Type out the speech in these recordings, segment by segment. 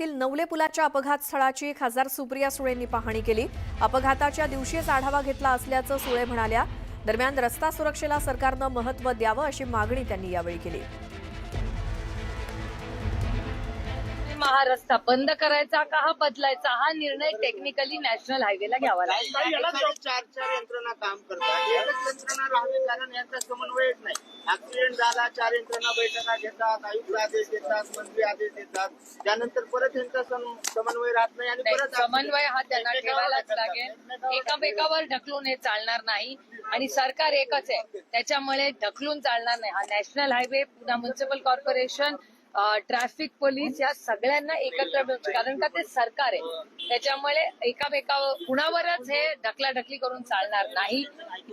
शहरातील नवले पुलाच्या अपघात स्थळाची खासदार सुप्रिया सुळेंनी पाहणी केली. अपघाताच्या दिवशीच आढावा घेतला असल्याचं सुळे म्हणाल्या. दरम्यान रस्ता सुरक्षेला सरकारनं महत्त्व द्यावं अशी मागणी त्यांनी यावेळी केली. हा रस्ता बंद करायचा का हा बदलायचा? हा निर्णय टेक्निकली नॅशनल हायवेला घ्यावा लागेल. चार चार यंत्रणा काम करतात एकच यंत्रणा राहावी कारण यांचा नाही. ऍक्सिडेंट झाला चार यंत्रणा बैठका घेतात आयुक्त आदेश देतात मंत्री आदेश देतात. त्यानंतर परत यांचा सम- समन्वय राहत नाही आणि परत समन्वय हा त्यांना ठेवायलाच. लागेल. एकमेकावर एकामेकावर ढकलून हे चालणार नाही आणि सरकार एकच आहे. त्याच्यामुळे ढकलून चालणार नाही. हा नॅशनल हायवे पुन्हा म्युन्सिपल कॉर्पोरेशन ट्रॅफिक पोलीस या सगळ्यांना एकत्र कारण का ते सरकार आहे. त्याच्यामुळे एकामेकावर कुणावरच हे ढकलाढकली करून चालणार नाही.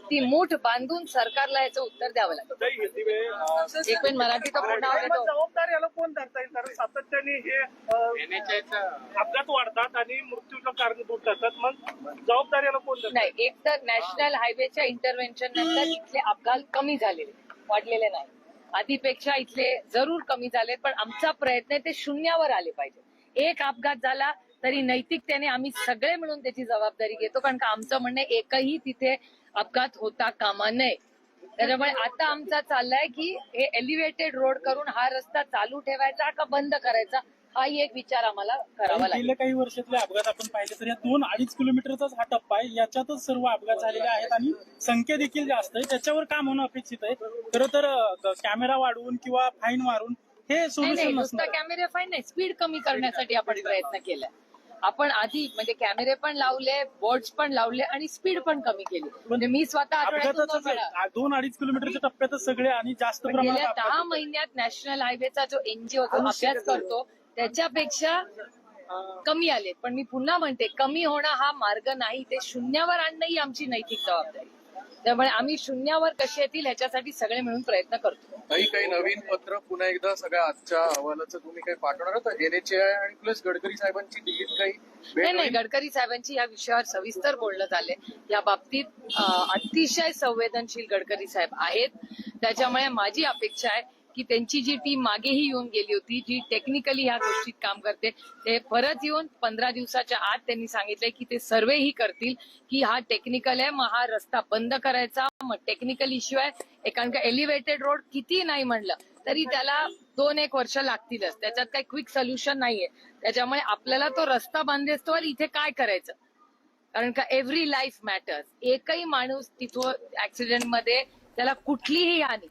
ती मूठ बांधून सरकारला याचं उत्तर द्यावं लागेल. एक मिनिट मराठी तर पूर्ण मग आवडतो जबाबदार याला कोण धरता येईल कारण सातत्याने हे अपघात वाढतात आणि मृत्यूला कारणीभूत ठरतात मग जबाबदार याला कोण नाही एक तर नॅशनल हायवेच्या इंटरव्हेन्शन नंतर इथले अपघात कमी झालेले वाढलेले नाही. आधीपेक्षा इथले जरूर कमी झाले पण आमचा प्रयत्न ते शून्यावर आले पाहिजे. एक अपघात झाला तरी नैतिकतेने आम्ही सगळे मिळून त्याची जबाबदारी घेतो कारण का आमचं म्हणणं एकही तिथे अपघात होता कामा नये. त्याच्यामुळे आता आमचा चाललाय की हे एलिव्हेटेड रोड करून हा रस्ता चालू ठेवायचा का बंद करायचा? हाही एक विचार आम्हाला करावा लागेल. गेल्या काही वर्षातले अपघात आपण पाहिले तर या दोन अडीच किलोमीटरचाच हा टप्पा आहे. याच्यातच सर्व अपघात झालेले आहेत आणि संख्या देखील जास्त आहे. त्याच्यावर काम होणं अपेक्षित आहे. खरं तर कॅमेरा वाढवून किंवा फाईन मारून हे सोल्युशन नुसता कॅमेरे फाईन नाही स्पीड कमी करण्यासाठी आपण प्रयत्न केलाय. आपण आधी म्हणजे कॅमेरे पण लावले बोर्ड्स पण लावले आणि स्पीड पण कमी केली. म्हणजे मी स्वतः दोन अडीच किलोमीटरच्या टप्प्यातच सगळे आणि जास्त दहा. महिन्यात नॅशनल हायवेचा जो एनजीओ अभ्यास करतो त्याच्यापेक्षा कमी आले पण मी पुन्हा म्हणते कमी होणं हा मार्ग नाही. ते शून्यावर आणणं ही आमची नैतिक जबाबदारी. त्यामुळे आम्ही शून्यावर कशी येतील ह्याच्यासाठी सगळे मिळून प्रयत्न करतो. काही काही नवीन पत्र पुन्हा एकदा सगळ्या आजच्या अहवालाचं तुम्ही काही पाठवणार आहात? एनएचए आणि प्लस गडकरी साहेबांची दिल्लीत काही नाही नाही? गडकरी साहेबांची या विषयावर सविस्तर बोलणं झाले या बाबतीत अतिशय संवेदनशील गडकरी साहेब आहेत. त्याच्यामुळे माझी अपेक्षा आहे की त्यांची जी टीम मागेही येऊन गेली होती जी टेक्निकली ह्या गोष्टीत काम करते ते परत येऊन पंधरा दिवसाच्या आत त्यांनी सांगितलंय की ते सर्वेही करतील की हा टेक्निकल आहे मग हा रस्ता बंद करायचा मग टेक्निकल इश्यू आहे. कारण का एलिव्हेटेड रोड किती नाही म्हणलं तरी त्याला दोन एक वर्ष लागतीलच. त्याच्यात काही क्विक सोल्युशन नाहीये. त्याच्यामुळे आपल्याला तो रस्ता बांधेस्तोवर इथे काय करायचं? कारण का एव्हरी लाईफ मॅटर्स एकही माणूस तिथं ऍक्सिडेंटमध्ये त्याला कुठलीही हानी